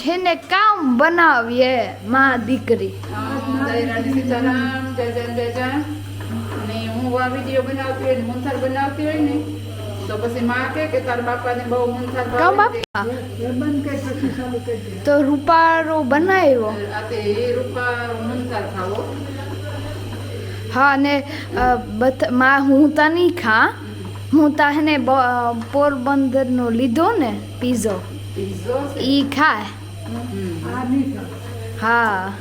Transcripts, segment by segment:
છે ને કામ બનાવીએ માં દીકરી. જય રાણી સીતારામ જય જય જય જય. અને હું આ વીડિયો બનાવતી હોય ને બનાવતી હોય ને તો પછી માં કહે કે તારા બાપાને બહુ મૂંથાર ભાવે તો રૂપારો બનાવ્યો? એ રૂપા મૂંથાર ખાવો. હા અને માં હું તા નહીં ખા. હું તાને પોરબંદરનો લીધો ને પીઝો. પીઝો ઈ ખાય. હા.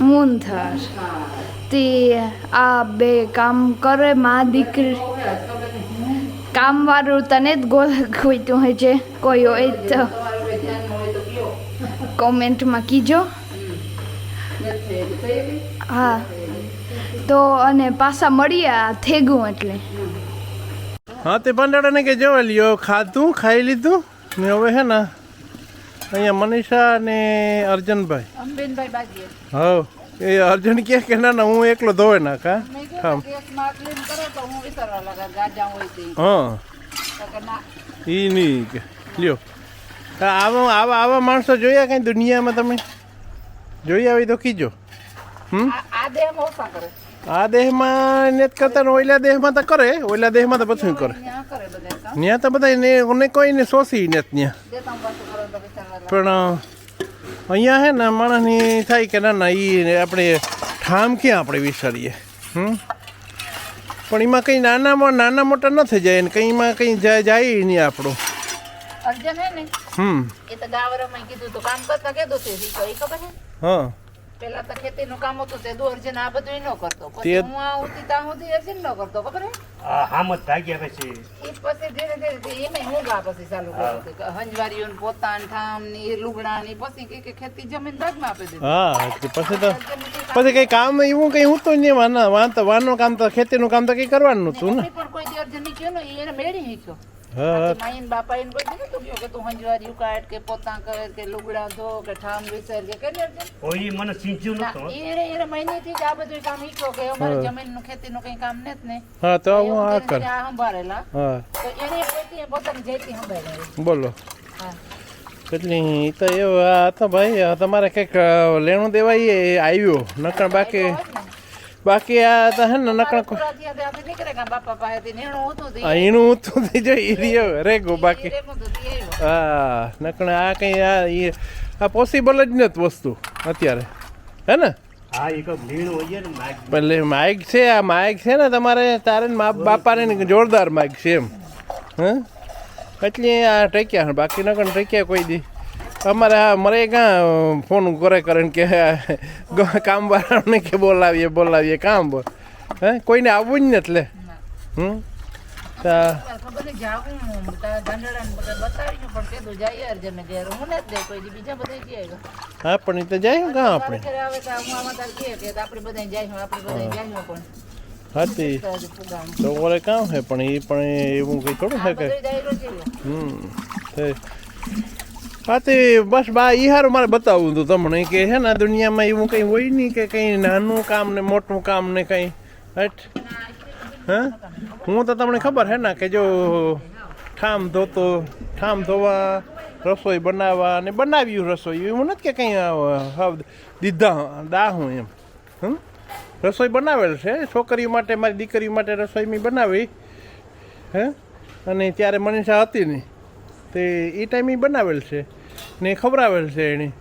મૂંથાર. તે આ બે કામ કરે માં દીકરી. કામવાળું તને જ ગોલ ખોઈતું હોય છે. કોઈ હોય તો કોમેન્ટમાં કીજો. હા. તો અને પાછા મળીએ આ થેગું એટલે. હા તે પંડાડાને કે જવા લ્યો ખાધું ખાઈ લીધું ને હવે હે ને અહીંયા મનીષા ને અર્જનભાઈ. હા એ અર્જુન કહે કે ના ના હું એકલો ધોવે નાખા હું. હા. કે એ નહીં કે. લ્યો. આવા આવા આવા માણસો જોયા કઈ દુનિયામાં તમે? જોઈ આવી તો કીજો. આ દેહમાં ને કરતા ને ઓઈલા દેહમાં તો કરે ઓઈલા દેહમાં તો પછી કરે. ત્યાં તો બધા ને તો બધા ને શોષી ને ત્યાં પણ અહીંયા હે ને માણસની થાય કે ના ના એ આપણે ઠામ ક્યાં આપણે વિસરીએ? હમ? પણ એમાં કંઈ નાનામાં નાના મોટા ન થઈ જાય ને કંઈ એમાં કંઈ જાય જાય નહીં આપણું. અર્જન હે ને? હમ. એ તો ગાવરમાં કીધું તો કામ કરતા કીધું છે ખબર છે હા. પેલા તો ખેતીનું કામ હતું તે અર્જન આ બધું ન કરતો. પછી તે- હું આ ઉતી ત્યાં સુધી અર્જન ન કરતો ખબર હા? હામત ભાગ્યા પછી. એ પછી ધીરે ધીરે એમાં હું ગા પછી ચાલુ કર્યું હંજવારીઓ ને પોતાન ઠામ ને એ લુગડા ને પછી કે કે ખેતી જમીન ભાગમાં આપી દીધી. હા પછી તો પછી કઈ કામ એવું કઈ હું તો નહીં વાના વાન તો વાનું કામ તો ખેતી નું કામ તો કઈ કરવાનું હતું ને. પણ કોઈ અર્જનની કયો ને એને મેળી શીખ્યો. હા હા માઈન બાપા એને કોઈ દીધું તું કે તું હંજવારી કાઢ કે પોતા કરે કે લુગડા ધો કે ઠામ વિસર કે કરી લેજે ઓય મને સિંચ્યું નતું એને મહિને થી જ આ બધું કામ હીકો કે અમારે જમીનનું ખેતી નું કઈ કામ નથી ને. હા તો હું આ કર. આ સંભાળેલા હા. તો એને પોતે પોતાની જયતી સંભાળે બોલો. હા. એટલે તો તો ભાઈ તમારે કંઈક લેણું દેવાય આવ્યું આવ્યો નકર બાકી બાકી આ તો હે ને આ એનું ઊંધું થઈ જાય એ રહ્યો બાકી. હતું તે આવ્યો. હા નકર આ કંઈ આ ઈ આ પોસિબલ જ નથી વસ્તુ અત્યારે. હે ને? એ એટલે માઇક છે આ માઇક છે ને તમારે તારે ને બાપાને જોરદાર માઇક છે એમ. હે? એટલે આ ટેક્યા બાકી નકણ ટેક્યા કોઈ દી. અમારે આ મારે કાં ફોન કરે કરે કે કામ વાળાને કે બોલાવીએ બોલાવીએ કામ બોલ. હે કોઈને આવવું જ નથી એટલે. હમ? હું હા પણ એ તો જાય કાં આપણે ઘરે તો હું ઓરે કામ છે પણ એ પણ એવું કંઈ થોડું છે કે. હમ હા તે બસ બા, ઈ હારું મારે બતાવવું હતું તમને કે છે ને દુનિયામાં એવું કંઈ હોય નહીં કે કંઈ નાનું કામ ને મોટું કામ ને કંઈ. હટ. હા? હું તો તમને ખબર હે ને કે જો ઠામ ધોતો, ઠામ ધોવા, રસોઈ બનાવવા અને બનાવ્યું રસોઈ, એવું નથી કે કંઈ દીધા દીધા દાહું એમ. હમ? રસોઈ બનાવેલ છે, છોકરીઓ માટે, મારી દીકરીઓ માટે રસોઈ મેં બનાવી. હે? અને ત્યારે મનીષા હતી નહીં. તે એ ટાઈમે બનાવેલ છે. ને ખવડાવેલ છે એણે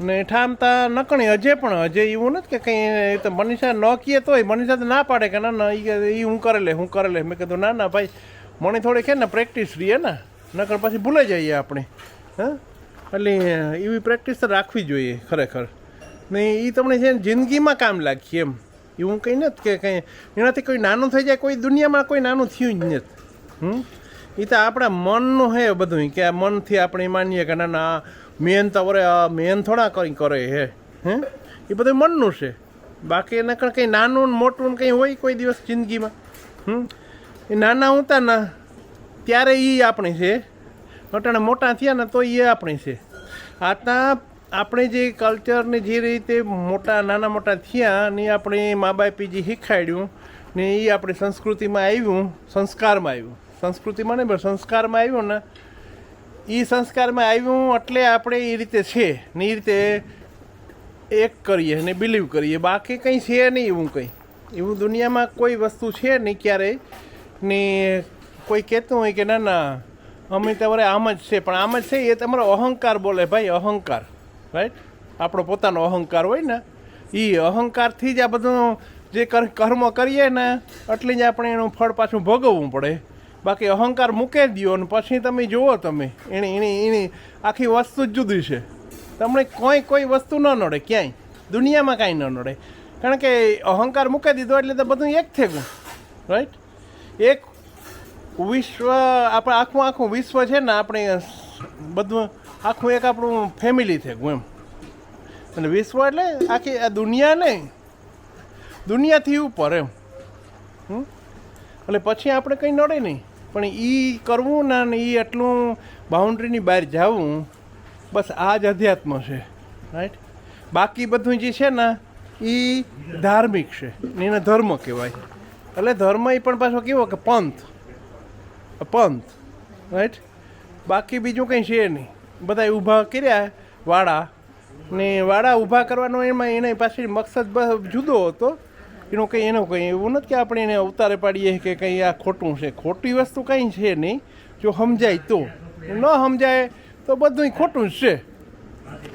ને ઠામતા નકણી, હજે પણ, હજે એવું નથી કે કંઈ તો મનીષા ન કીએ તોય, મનીષા તો ના પાડે કે ના ના એ હું કરે લે, હું કરે લે. મેં કીધું, ના ના, ભાઈ મને થોડી કે ને, પ્રેક્ટિસ રહીએ ને, નકર પછી ભૂલાઈ જઈએ આપણે. હા? એટલે, એવી પ્રેક્ટિસ તો રાખવી જોઈએ ખરેખર. ને એ તમને છે ને, જિંદગીમાં કામ લાગીએ એમ. એવું કંઈ નથી કે કંઈ, એનાથી કોઈ નાનું થઈ જાય, કોઈ દુનિયામાં કોઈ નાનું થયું જ નથી. હમ? એ તો આપણા મનનું હે બધું કે મનથી આપણે માનીએ કે ના ના, મેન તો વરે મેન થોડા કંઈ કરે હે હે? એ બધું મનનું છે. બાકી એના કણ કંઈ નાનું મોટું ને કંઈ હોય કોઈ દિવસ જિંદગીમાં, હમ? એ નાના હતા ના, ત્યારે એ આપણી છે. અટાણે મોટા થયા ને તો એ આપણી છે. આતા આપણે જે કલ્ચરને જે રીતે મોટા, નાના મોટા થયા ને આપણે મા બાપે જે શીખાડ્યું ને એ આપણી સંસ્કૃતિમાં આવ્યું, સંસ્કારમાં આવ્યું. સંસ્કૃતિમાં નહીં, પણ સંસ્કારમાં આવ્યું ને એ સંસ્કારમાં આવ્યું એટલે આપણે એ રીતે છે ને એ રીતે એક કરીએ ને બિલીવ કરીએ. બાકી કંઈ છે નહીં એવું કંઈ. એવું દુનિયામાં કોઈ વસ્તુ છે નહીં ક્યારેય. ને કોઈ કહેતું હોય કે ના ના, અમે તમારે આમ જ છે, પણ આમ જ છે એ તમારો અહંકાર બોલે ભાઈ, અહંકાર રાઈટ આપણો પોતાનો અહંકાર હોય ને એ અહંકારથી જ આ બધું જે કર- કર્મ કરીએ ને, એટલી જ આપણે એનું ફળ પાછું ભોગવવું પડે. બાકી અહંકાર મૂકે દ્યો અને પછી તમે જુઓ તમે. એની એની એની આખી વસ્તુ જ જુદી છે. તમને કોઈ કોઈ વસ્તુ ન નડે ક્યાંય. દુનિયામાં કાંઈ ન નડે. કારણ કે અહંકાર મૂકી દીધો એટલે તો બધું એક થઈ ગયું. રાઈટ એક વિશ્વ, આપણે આખું આખું વિશ્વ છે ને આપણે બધું, આખું એક આપણું ફેમિલી થઈ ગયું એમ. અને વિશ્વ એટલે આખી આ દુનિયા નહીં દુનિયાથી ઉપર એમ? એટલે પછી આપણે કંઈ નડે નહીં. પણ એ કરવું ના ને એ એટલું બાઉન્ડ્રીની બહાર જવું, બસ આ જ અધ્યાત્મ છે રાઈટ બાકી બધું જે છે ને એ ધાર્મિક છે, ને એને ધર્મ કહેવાય. એટલે ધર્મ એ પણ પાછો કેવો કે પંથ પંથ રાઈટ બાકી બીજું કંઈ છે નહીં. બધા ઊભા કર્યા, વાડા. ને વાડા ઊભા કરવાનો એમાં એને પાછી મકસદ જુદો હતો. એનો કંઈ એનો કંઈ એવું નથી કે આપણે એને અવતારે પાડીએ કે કંઈ આ ખોટું છે. ખોટી વસ્તુ કંઈ છે નહીં. જો સમજાય તો. ન સમજાય તો બધું ખોટું જ છે.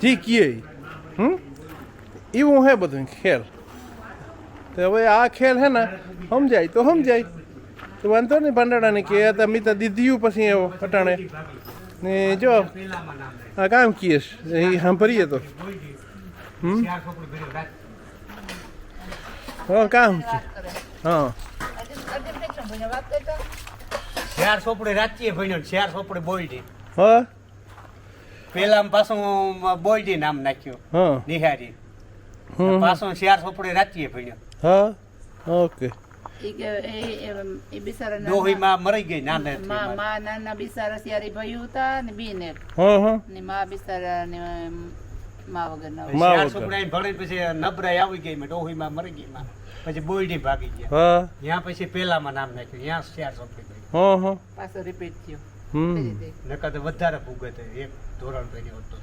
જી કીએ. હમ? એવું હે બધું ખેલ. તો હવે આ ખેલ હે ને, સમજાય તો સમજાય. તો વાંધો નહીં પાંડાડાને કે તમે તો દીધીયું પછી એવો અટાણે. ને જો, આ કામ કીએ એ સાંભળીએ તો. હમ? હા કામ છે. હા. શેર સોપડે રાચીએ ભણ્યો શેર ચાર સોપડે બોલડી હ. પેલા પાછું બોલડી નામ નાખ્યું હા. નિહારી. હમ. પાછું ચાર સોપડે રાચીએ ભણ્યો હા. ઓકે. ઈ કે એ- એ- એ મરી ગઈ નાના માં માં નાના બિચારા સિયારી ભાઈ હતા ને હા ને મા બિસારા ને માં વગરના હોય. માં ચાર વગર. ભણે પછી નબરાઈ આવી ગઈ ડોહીમાં મરી ગઈ માં. પછી બોયડી ભાગી ગયા. હા. ત્યાં પછી પેલામાં નામ નાખ્યું. ત્યાં ચાર સોપડી ગઈ હા હા. પાછો રિપીટ થયો. હમ. એ રીતે. નકર તો વધારે ભૂગે એક ધોરણ પહેરી હોતો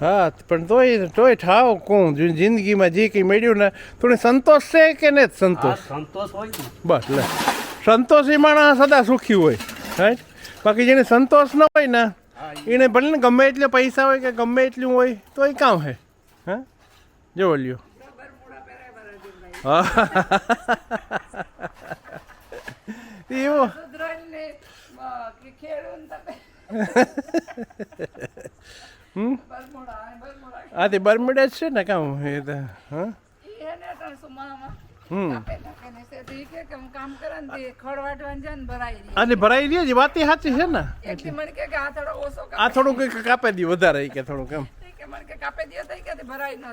હા પણ તોય તોય ઠાવ કોણ? જિંદગીમાં જે કંઈ મળ્યું ને થોડી સંતોષ છે કે ને સંતોષ? સંતોષ હોય ને. બસ લે. સંતોષી માણસ સદા સુખી હોય રાઈટ બાકી જેને સંતોષ ન હોય ને એને ભલે ને ગમે એટલે પૈસા હોય કે ગમે એટલું હોય તો એ કામ હે. હા? જો લ્યો હા. એવું. હમ? આ તે બર્મિડા. છે ને કામ એ તો હા? હમ. કામ કરે ને તે ખડ વાટવાનું છે ને. ભરાઈ રહી જે છે વાત સાચી છે ને આ થોડો કંઈક કાપી દી વધારે કે થોડુંક એમ.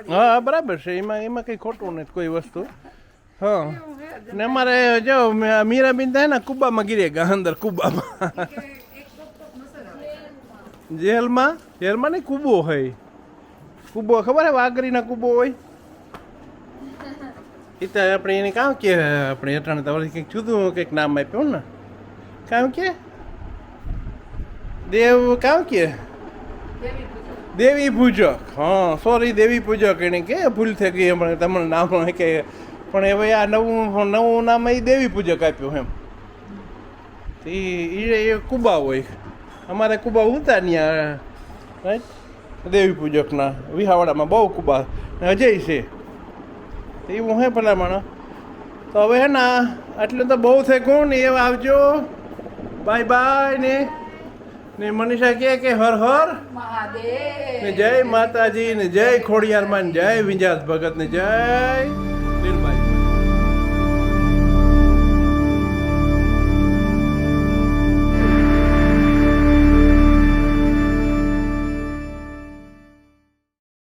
હા બરાબર છે. એમાં એમાં કંઈ ખોટું નથી કોઈ વસ્તુ. હા. ને. અમારે જો મીરાબીન થાય ને કુબામાં ગીરે ગયા અંદર કુબામાં. જેલમાં જેલમાં નહીં કુબો હોય. કુબો ખબર હે વાઘરીના કુબો હોય? એ તો આપણે એને કામ કે આપણે અટાણે તમારે કંઈક જુદું કંઈક નામ આપ્યું ને. કામ કે? દેવ કામ કે? દેવી પૂજક. હા સોરી દેવી પૂજક એને કે ભૂલ થઈ ગઈ હમણાં તમને નામ કે. પણ હવે આ નવું નવું નામ એ દેવી પૂજક આપ્યું એમ. એ એ એ કુબા હોય. અમારે કુબા ઉતા ત્યાં રાઈટ? દેવી પૂજકના વિહાવાડામાં બહુ કુબા. અજય છે. એવું હે ભલા માણસ તો હવે હે ને, આટલું તો બહુ થઈ ને એ આવજો? બાય બાય ને. ને મનીષા કહે કે હર હર. ને જય માતાજી, ને જય ખોડિયારમાં જય વિંજાસ ભગત, ને જય લીલબાઈ